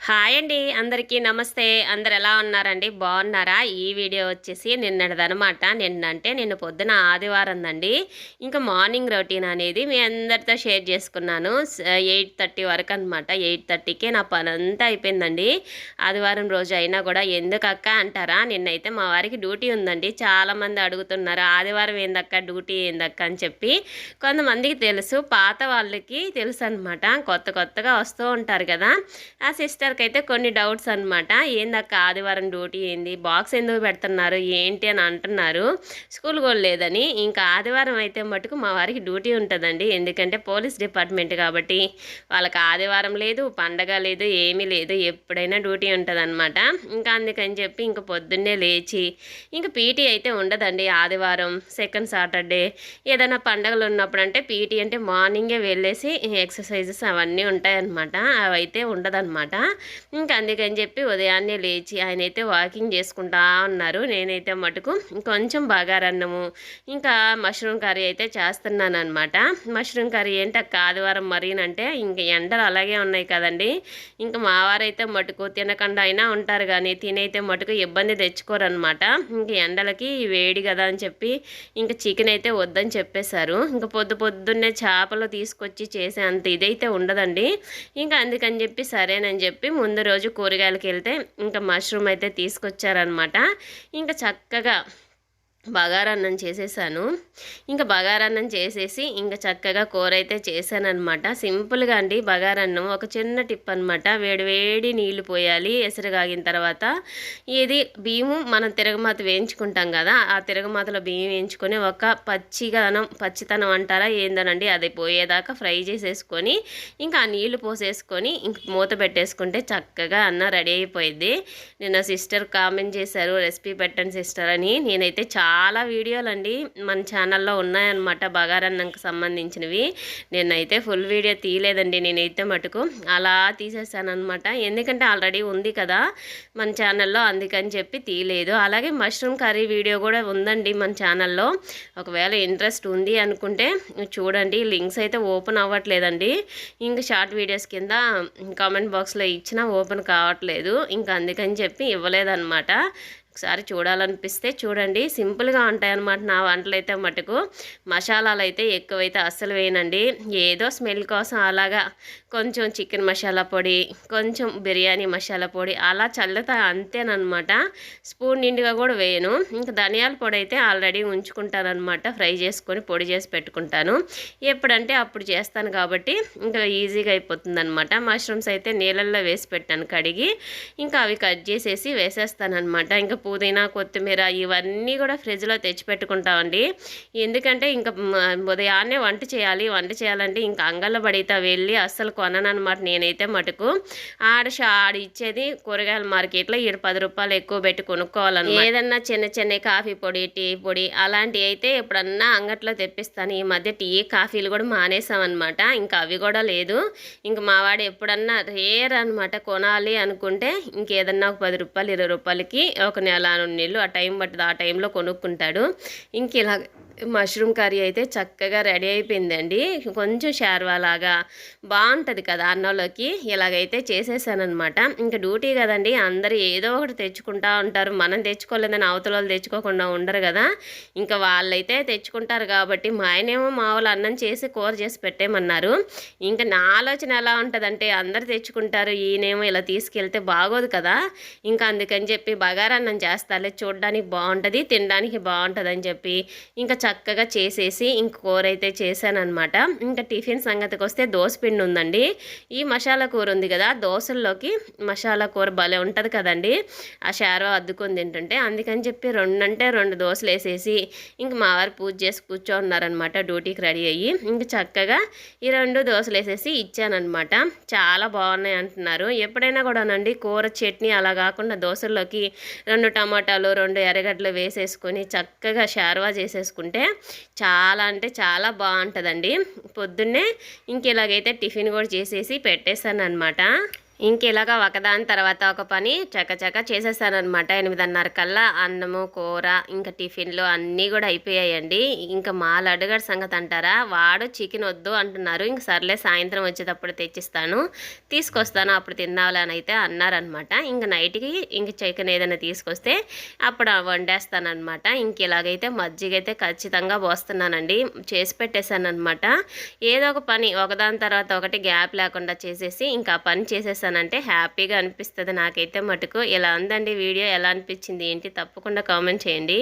Hi అండి అందరికీ నమస్తే. అందరు ఎలా ఉన్నారండి? బాగున్నారా? ఈ వీడియో వచ్చేసి నిన్నటిదనమాట. నిన్నంటే నిన్న పొద్దున ఆదివారం అండి ఇంకా మార్నింగ్ రొటీన్ అనేది మీ అందరితో షేర్ చేసుకున్నాను. ఎయిట్ థర్టీ వరకు అనమాట ఎయిట్ థర్టీకే నా పని అంతా అయిపోయిందండి. ఆదివారం రోజు అయినా కూడా ఎందుకు అక్క? అంటారా? నిన్నైతే మా వారికి డ్యూటీ ఉందండి. చాలామంది అడుగుతున్నారు ఆదివారం ఏందక్క? డ్యూటీ ఏందక్క? అని చెప్పి. కొంతమందికి తెలుసు పాత వాళ్ళకి తెలుసు అనమాట కొత్త కొత్తగా వస్తూ ఉంటారు కదా. ఆ సిస్టర్కి అయితే కొన్ని డౌట్స్ అనమాట ఏందక్క ఆదివారం డ్యూటీ ఏంది? బాక్స్ ఎందుకు పెడుతున్నారు? ఏంటి? అని అంటున్నారు. స్కూల్ కూడా లేదని. ఇంకా ఆదివారం అయితే మటుకు మా వారికి డ్యూటీ ఉంటుందండి. ఎందుకంటే పోలీస్ డిపార్ట్మెంట్ కాబట్టి వాళ్ళకి ఆదివారం లేదు పండగ లేదు ఏమీ లేదు. ఎప్పుడైనా డ్యూటీ ఉంటుందన్నమాట. ఇంకా అందుకని చెప్పి ఇంక పొద్దున్నే లేచి ఇంక పీటీ అయితే ఉండదండి ఆదివారం సెకండ్ సాటర్డే. ఏదైనా పండగలు ఉన్నప్పుడు అంటే పీటీ అంటే మార్నింగే వెళ్ళేసి ఎక్సర్సైజెస్ అవన్నీ ఉంటాయన్నమాట. అవైతే ఉండదన్నమాట. ఇంకా అందుకని చెప్పి ఉదయాన్నే లేచి ఆయన అయితే వాకింగ్ చేసుకుంటా ఉన్నారు. నేనైతే మటుకు కొంచెం బాగారన్నము ఇంకా మష్రూమ్ కర్రీ అయితే చేస్తున్నాను అనమాట మష్రూమ్ కర్రీ ఏంటి? ఆదివారం మరీనంటే ఇంక ఎండలు అలాగే ఉన్నాయి కదండి. ఇంకా మావారైతే మటుకు తినకుండా అయినా ఉంటారు కానీ తినైతే మటుకు ఇబ్బంది తెచ్చుకోరనమాట ఇంక ఎండలకి వేడి కదా అని చెప్పి ఇంకా చికెన్ అయితే వద్దని చెప్పేశారు. ఇంకా పొద్దు పొద్దున్నే చేపలు తీసుకొచ్చి చేసే అంత ఇదైతే ఉండదండి. ఇంకా అందుకని చెప్పి సరేనని చెప్పి చెప్పి ముందు రోజు కూరగాయలకి వెళ్తే ఇంకా మష్రూమ్ అయితే తీసుకొచ్చారనమాట ఇంకా చక్కగా బగారన్నం చేసేసాను. ఇంకా బగారన్నం చేసేసి ఇంకా చక్కగా కూర అయితే చేశానమాట సింపుల్గా అండి బగారన్నం. ఒక చిన్న టిప్ అనమాట వేడి వేడి నీళ్ళు పోయాలి. ఎసరుగాగిన తర్వాత ఇది బియ్యము మనం తిరగమాత వేయించుకుంటాం కదా ఆ తిరగమాతలో బియ్యం వేయించుకొని ఒక పచ్చిగానం పచ్చితనం అంటారా ఏందనండి అది పోయేదాకా ఫ్రై చేసేసుకొని ఇంకా ఆ నీళ్ళు పోసేసుకొని ఇంక మూత పెట్టేసుకుంటే చక్కగా అన్న రెడీ అయిపోయింది నిన్న సిస్టర్ కామెంట్ చేశారు రెసిపీ పెట్టండి సిస్టర్ అని. నేనైతే చాలా చాలా వీడియోలు అండి మన ఛానల్లో ఉన్నాయన్నమాట బగారన్నంకి సంబంధించినవి. నేనైతే ఫుల్ వీడియో తీయలేదండి నేనైతే మటుకు. అలా తీసేసానమాట ఎందుకంటే ఆల్రెడీ ఉంది కదా మన ఛానల్లో అందుకని చెప్పి తీయలేదు. అలాగే మష్రూమ్ కర్రీ వీడియో కూడా ఉందండి మన ఛానల్లో. ఒకవేళ ఇంట్రెస్ట్ ఉంది అనుకుంటే చూడండి. లింక్స్ అయితే ఓపెన్ అవ్వట్లేదండి. ఇంకా షార్ట్ వీడియోస్ కింద కామెంట్ బాక్స్లో ఇచ్చినా ఓపెన్ కావట్లేదు. ఇంకా అందుకని చెప్పి ఇవ్వలేదన్నమాట. ఒకసారి చూడాలనిపిస్తే చూడండి. సింపుల్గా ఉంటాయన్నమాట నా వంటలు అయితే మటుకు. మసాలాలు అయితే ఎక్కువైతే అస్సలు వేయనండి. ఏదో స్మెల్ కోసం అలాగా కొంచెం చికెన్ మసాలా పొడి కొంచెం బిర్యానీ మసాలా పొడి అలా చల్లుతా అంతేనమాట స్పూన్ నిండుగా కూడా వేయను. ఇంకా ధనియాల పొడి అయితే ఆల్రెడీ ఉంచుకుంటాను అనమాట ఫ్రై చేసుకొని పొడి చేసి పెట్టుకుంటాను. ఎప్పుడంటే అప్పుడు చేస్తాను కాబట్టి ఇంకా ఈజీగా అయిపోతుంది అనమాట మష్రూమ్స్ అయితే నీళ్ళల్లో వేసి పెట్టాను కడిగి. ఇంకా అవి కట్ చేసేసి వేసేస్తాను అనమాట ఇంకా పుదీనా కొత్తిమీర ఇవన్నీ కూడా ఫ్రిడ్జ్లో తెచ్చిపెట్టుకుంటామండి. ఎందుకంటే ఇంకా ఉదయాన్నే వంట చేయాలి. వంట చేయాలంటే ఇంకా అంగళ్ళ బడితే వెళ్ళి అస్సలు కొననమాట నేనైతే మటుకు. ఆడ ఆడ ఇచ్చేది కూరగాయల మార్కెట్లో ఈడ పది రూపాయలు ఎక్కువ పెట్టి కొనుక్కోవాలని ఏదన్నా చిన్న చిన్న కాఫీ పొడి టీ పొడి అలాంటివి అయితే ఎప్పుడన్నా అంగట్లో తెప్పిస్తాను. ఈ మధ్య టీ కాఫీలు కూడా మానేసామన్నమాట. ఇంకా అవి కూడా లేదు. ఇంకా మావాడు ఎప్పుడన్నా రేర్ అనమాట కొనాలి అనుకుంటే ఇంకేదన్నా ఒక పది రూపాయలు ఇరవై రూపాయలకి ఒక నెల నీళ్ళు ఆ టైం పట్టుది ఆ టైంలో కొనుక్కుంటాడు. ఇంక ఇలా మష్రూమ్ కర్రీ అయితే చక్కగా రెడీ అయిపోయిందండి. కొంచెం షార్వా లాగా బాగుంటుంది కదా అన్నంలోకి. ఇలాగైతే చేసేసానమాట ఇంకా డ్యూటీ కదండి అందరూ ఏదో ఒకటి తెచ్చుకుంటా ఉంటారు. మనం తెచ్చుకోలేదని అవతల వాళ్ళు తెచ్చుకోకుండా ఉండరు కదా. ఇంకా వాళ్ళైతే తెచ్చుకుంటారు కాబట్టి మా ఆయనేమో మా వాళ్ళు అన్నం చేసి కూర చేసి పెట్టేయమన్నారు. ఇంకా నా ఆలోచన ఎలా ఉంటుందంటే అందరు తెచ్చుకుంటారు ఈయనేమో ఇలా తీసుకెళ్తే బాగోదు కదా. ఇంకా అందుకని చెప్పి బగారన్నం చేస్తాలే చూడడానికి బాగుంటుంది తినడానికి బాగుంటుంది అని చెప్పి. ఇంకా చక్కగా చేసేసి ఇంక కూర అయితే చేశానమాట ఇంకా టిఫిన్ సంగతికి వస్తే దోశ పిండి ఉందండి. ఈ మసాలా కూర ఉంది కదా దోశల్లోకి మసాలా కూర భలే ఉంటుంది కదండి. ఆ షారో అద్దుకొని తింటుంటే అందుకని చెప్పి రెండు అంటే రెండు దోశలు వేసేసి ఇంక మా వారు పూజ చేసి కూర్చోన్నారనమాట డ్యూటీకి రెడీ అయ్యి. ఇంక చక్కగా ఈ రెండు దోశలు వేసేసి ఇచ్చానమాట చాలా బాగున్నాయి అంటున్నారు. ఎప్పుడైనా కూడానండి కూర చట్నీ అలా కాకుండా దోశల్లోకి రెండు టమాటాలు రెండు ఎర్రగడ్డలు వేసేసుకొని చక్కగా షార్వా చేసేసుకుంటే చాలా అంటే చాలా బాగుంటుందండి. పొద్దున్నే ఇంక ఇలాగైతే టిఫిన్ కూడా చేసేసి పెట్టేశాను అనమాట ఇంక ఇలాగా ఒకదాని తర్వాత ఒక పని చకచక చేసేసానమాట ఎనిమిదిన్నర కల్లా అన్నము కూర ఇంకా టిఫిన్లు అన్నీ కూడా అయిపోయాయండి. ఇంకా మా లడ్డుగడ సంగతి అంటారా? వాడు చికెన్ వద్దు అంటున్నారు. ఇంక సర్లే సాయంత్రం వచ్చేటప్పుడు తెచ్చిస్తాను. తీసుకొస్తాను అప్పుడు తిన్నాలని అయితే అన్నారనమాట ఇంక నైట్కి ఇంక చికెన్ ఏదైనా తీసుకొస్తే అప్పుడు వండేస్తానమాట ఇంక ఇలాగైతే మజ్జిగ అయితే ఖచ్చితంగా పోస్తున్నానండి. చేసి పెట్టేశాను అనమాట ఏదో ఒక పని ఒకదాని తర్వాత ఒకటి గ్యాప్ లేకుండా చేసేసి ఇంకా పని చేసేసాను అంటే హ్యాపీగా అనిపిస్తుంది నాకైతే మటుకు. ఇలా ఉందండి వీడియో? ఎలా అనిపించింది? ఏంటి? తప్పకుండా కామెంట్ చేయండి.